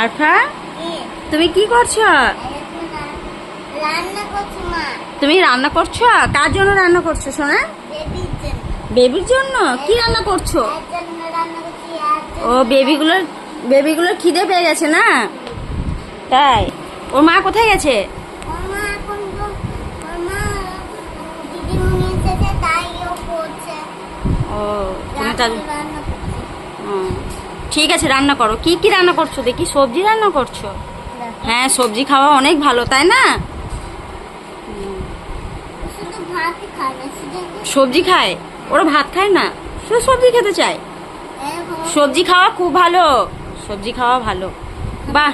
আরফা? তুমি কি করছ? তুমি রান্না করছ? কার জন্য রান্না করছ সোনা? বেবির জন্য। কি রান্না করছ? এর জন্য রান্না করছি? ও বেবিগুলোর বেবিগুলোর খিদে পেয়ে গেছে না? তাই। ওর মা কোথায় গেছে? ও তুমি তার ঠিক আছে রান্না করো। কি কি রান্না করছ দেখি? সবজি রান্না করছ? হ্যাঁ সবজি খাওয়া অনেক ভালো তাই না? সবজি খায়? ওরা ভাত খায় না? শুধু সবজি খেতে চায়? সবজি খাওয়া খুব ভালো। সবজি খাওয়া ভালো। বাহ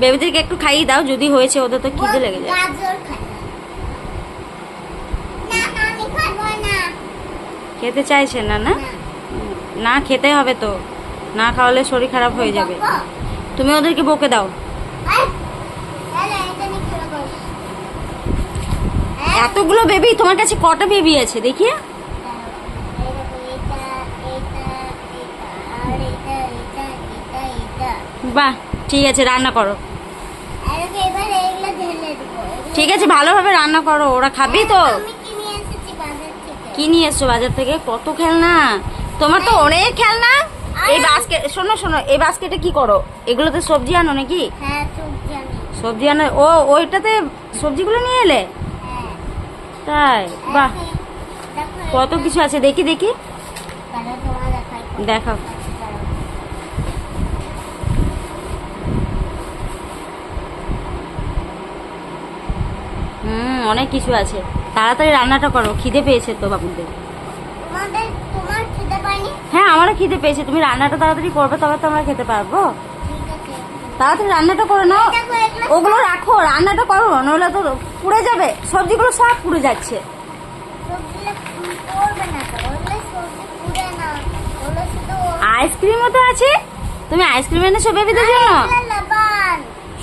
বেবিদেরকে একটু খাইয়ে দাও যদি হয়েছে ওদের তো খিদে লেগে যায়। খেতে চাইছে না? না। না খেতে হবে তো। না খাওয়ালে শরীর খারাপ হয়ে যাবে। তুমি ওদেরকে বকে দাও। এতগুলো বেবি তোমার কাছে কটা বেবি আছে দেখি। বাহ, ঠিক আছে, রান্না করো। ঠিক আছে, ভালোভাবে রান্না করো, ওরা খাবে তো। কি নিয়ে এসছো বাজার থেকে? কত খেলনা? তোমার তো অনেক খেলনা। এই বাস্কেট শোনো শোনো এই বাস্কেটে কি করো? এগুলোতে সবজি আনো নাকি? হ্যাঁ, সবজি আনি। সবজি আনো। ও ওইটাতে সবজিগুলো নিয়ে এলে। তাই বাহ। কত কিছু আছে? দেখি দেখি। দেখাও। হুম অনেক কিছু আছে। তাড়াতাড়ি রান্নাটা করো খিদে পেয়েছে তো বাবুদের। হ্যাঁ আমারও খিদে পেয়েছে তুমি রান্নাটা তাড়াতাড়ি করবে তবে তো আমরা খেতে পারব। তাড়াতাড়ি রান্নাটা করে নাও। ওগুলো রাখো রান্নাটা করো নইলে তো পুড়ে যাবে। সবজিগুলো সব পুড়ে যাচ্ছে। আইসক্রিমও তো আছে। তুমি আইসক্রিম এনেছো বেবিদের জন্য?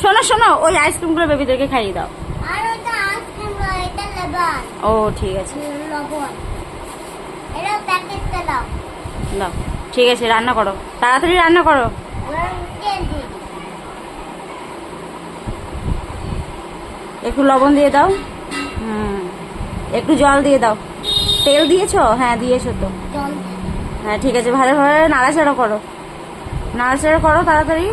শোনো শোনো ওই আইসক্রিমগুলো বেবিদেরকে খাইয়ে দাও। ও ঠিক আছে। লবণ। এটা প্যাকেট দাও। দাও। ঠিক আছে, রান্না করো। তাড়াতাড়ি রান্না করো। একটু লবণ দিয়ে দাও। হুম, একটু জল দিয়ে দাও। তেল দিয়েছ? হ্যাঁ দিয়েছ তো। হ্যাঁ ঠিক আছে, ভালোভাবে নাড়াচাড়া করো। নাড়াচাড়া করো তাড়াতাড়ি।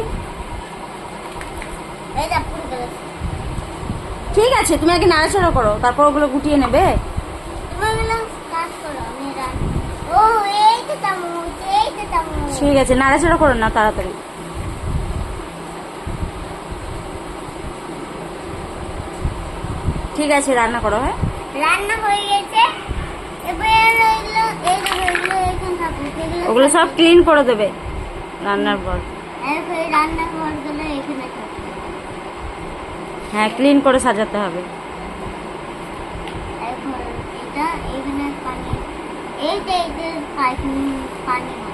ঠিক আছে, তুমি আগে নাড়াচাড়া করো, তারপর ওগুলো গুটিয়ে নেবে। ও, এই তো ঠিক আছে নাড়াচাড়া করো না তাড়াতাড়ি। ঠিক আছে রান্না করো হ্যাঁ? রান্না হয়ে গেছে। ওগুলো সব ক্লিন করে দেবে রান্নার পর। হ্যাঁ ক্লিন করে সাজাতে হবে। এখানে পানি পানি পানি